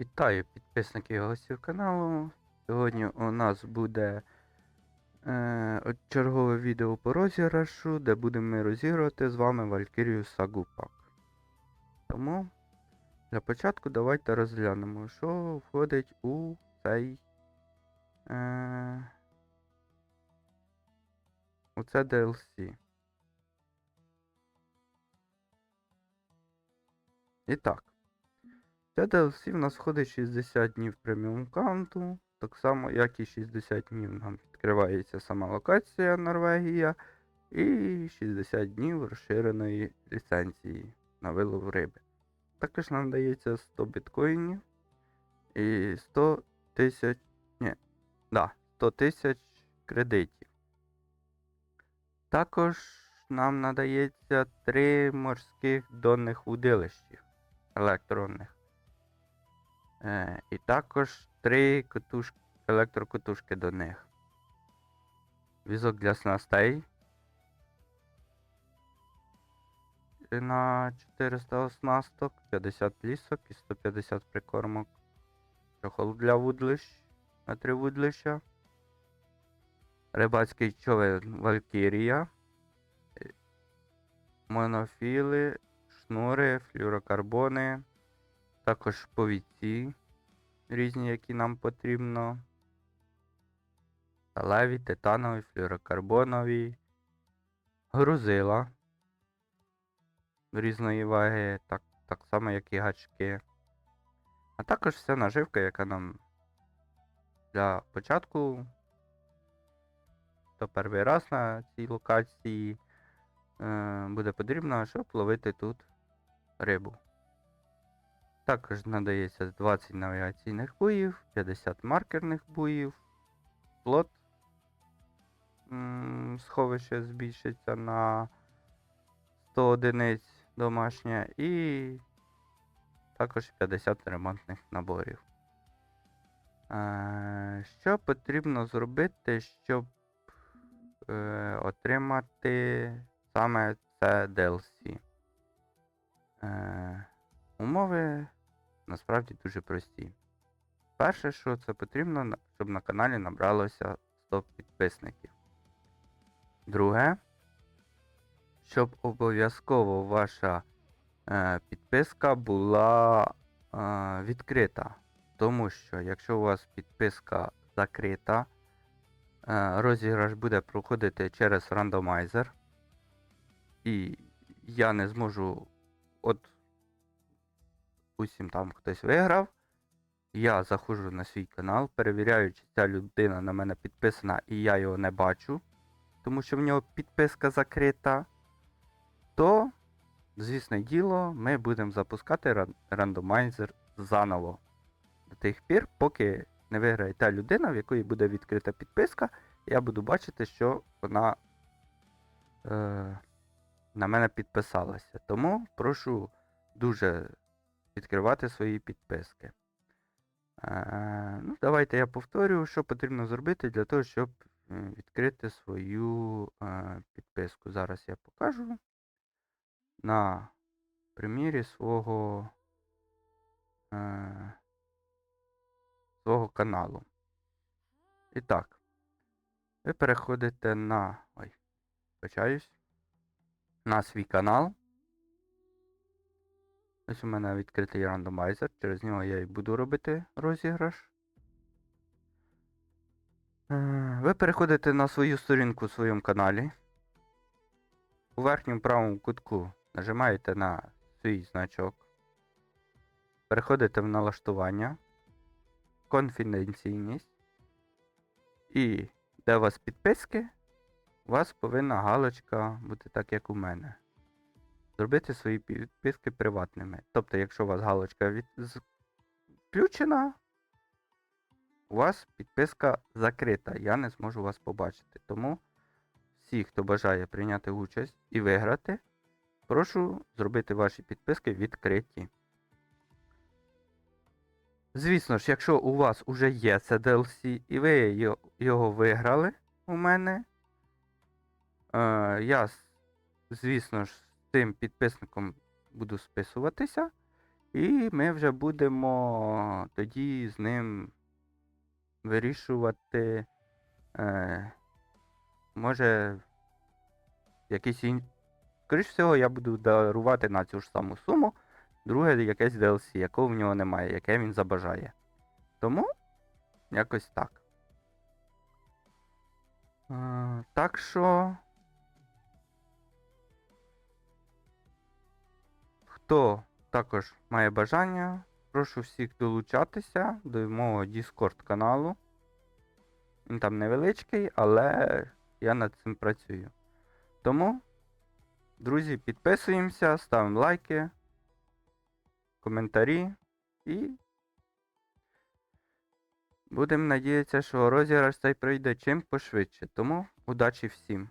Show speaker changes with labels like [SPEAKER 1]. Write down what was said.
[SPEAKER 1] Вітаю підписники і гостів каналу. Сьогодні у нас буде е, чергове відео по розіграшу, де будемо ми розігрувати з вами Валькірію Сагу Пак. Тому для початку давайте розглянемо, що входить у цей. Е, у це DLC. І так. Ця DLC в нас входить 60 днів преміум каунту, так само, як і 60 днів нам відкривається сама локація Норвегія, і 60 днів розширеної ліцензії на вилов риби. Також нам дається 100 біткоїнів і 100 тисяч. Ні, да, 100 тисяч кредитів. Також нам надається 3 морських донних удилищів електронних. Е, і також три котуш... електрокотушки до них. Візок для снастей. На 400 оснасток, 50 лісок і 150 прикормок. Чохол для вудлищ на 3 вудлища. Рибацький човен Валькірія. Е, Монофіли, шнури, флюрокарбони. Також повідці різні, які нам потрібно. Сталеві, титанові, флюрокарбонові, грузила різної ваги, так, так само, як і гачки. А також вся наживка, яка нам для початку, то перший раз на цій локації е, буде потрібно, щоб ловити тут рибу. Також надається 20 навігаційних буїв, 50 маркерних буїв, флот сховище збільшиться на 100 одиниць домашнє і також 50 ремонтних наборів. Е, що потрібно зробити, щоб е, отримати саме це DLC? Е, умови насправді дуже прості. Перше, що це потрібно, щоб на каналі набралося 100 підписників. Друге, щоб обов'язково ваша е, підписка була е, відкрита. Тому що якщо у вас підписка закрита, е, розіграш буде проходити через рандомайзер. І я не зможу. От усім там хтось виграв. Я заходжу на свій канал, перевіряю, чи ця людина на мене підписана і я його не бачу, тому що в нього підписка закрита. То, звісне діло, ми будемо запускати рандомайзер заново. До тих пір, поки не виграє та людина, в якої буде відкрита підписка, я буду бачити, що вона е, на мене підписалася. Тому прошу дуже відкривати свої підписки. Е, ну, давайте я повторю, що потрібно зробити для того, щоб е, відкрити свою е, підписку. Зараз я покажу на примірі свого, свого каналу. І так, ви переходите на. Ой, вибачаюсь, на свій канал. Ось у мене відкритий рандомайзер, через нього я і буду робити розіграш. Е, Ви переходите на свою сторінку у своєму каналі. У верхньому правому кутку нажимаєте на свій значок. Переходите в налаштування, конфіденційність. І де у вас підписки, у вас повинна галочка бути так, як у мене зробити свої підписки приватними. Тобто, якщо у вас галочка від... включена, у вас підписка закрита. Я не зможу вас побачити. Тому всі, хто бажає прийняти участь і виграти, прошу зробити ваші підписки відкриті. Звісно ж, якщо у вас уже є це DLC і ви його виграли у мене, е, я, звісно ж, з тим підписником буду списуватися І ми вже будемо тоді з ним вирішувати. Е, може, якийсь ін... Скоріш всього, я буду дарувати на цю ж саму суму друге якесь DLC, якого в нього немає, яке він забажає. Тому якось так. Е, так що. Хто також має бажання, прошу всіх долучатися до мого Discord каналу. Він там невеличкий, але я над цим працюю. Тому, друзі, підписуємося, ставимо лайки, коментарі і будемо надіятися, що розіграш цей пройде чим пошвидше. Тому удачі всім!